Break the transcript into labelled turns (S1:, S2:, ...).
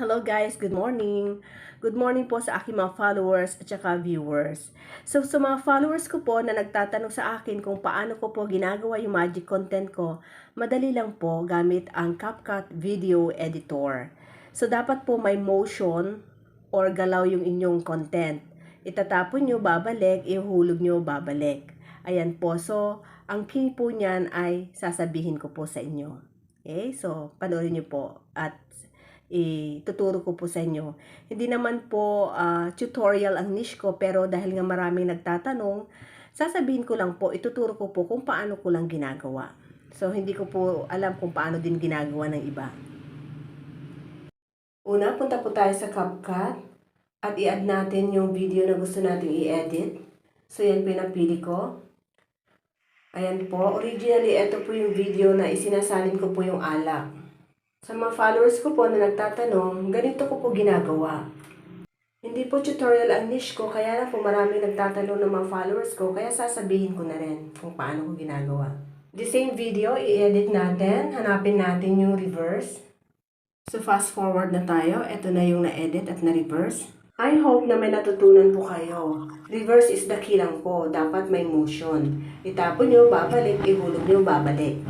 S1: Hello guys, good morning. Good morning po sa aking mga followers at saka viewers. So sa mga followers ko po na nagtatanong sa akin kung paano ko po ginagawa yung magic content ko, madali lang po gamit ang CapCut Video Editor. So dapat po may motion or galaw yung inyong content. Itatapon nyo, babalik, ihulog nyo, babalik. Ayan po. So, ang key po niyan ay sasabihin ko po sa inyo. Okay? So, panoorin nyo po at ituturo ko po sa inyo. Hindi naman po ah, tutorial ang niche ko pero dahil nga maraming nagtatanong, sasabihin ko lang po, ituturo ko po kung paano ko lang ginagawa. So, hindi ko po alam kung paano din ginagawa ng iba. Una, punta po tayo sa CapCut at i-add natin yung video na gusto nating i-edit. So, yan po yung napili ko. Ayan po. Originally, ito po yung video na isinasalin ko po yung alak. Sa mga followers ko po na nagtatanong, ganito ko po ginagawa. Hindi po tutorial ang niche ko, kaya lang po marami nagtatanong ng mga followers ko, kaya sasabihin ko na rin kung paano ko ginagawa. The same video, i-edit natin, hanapin natin yung reverse. So fast forward na tayo, ito na yung na-edit at na-reverse. I hope na may natutunan po kayo. Reverse is the key lang po, dapat may motion. Itapon nyo, babalik, ihulog nyo, babalik.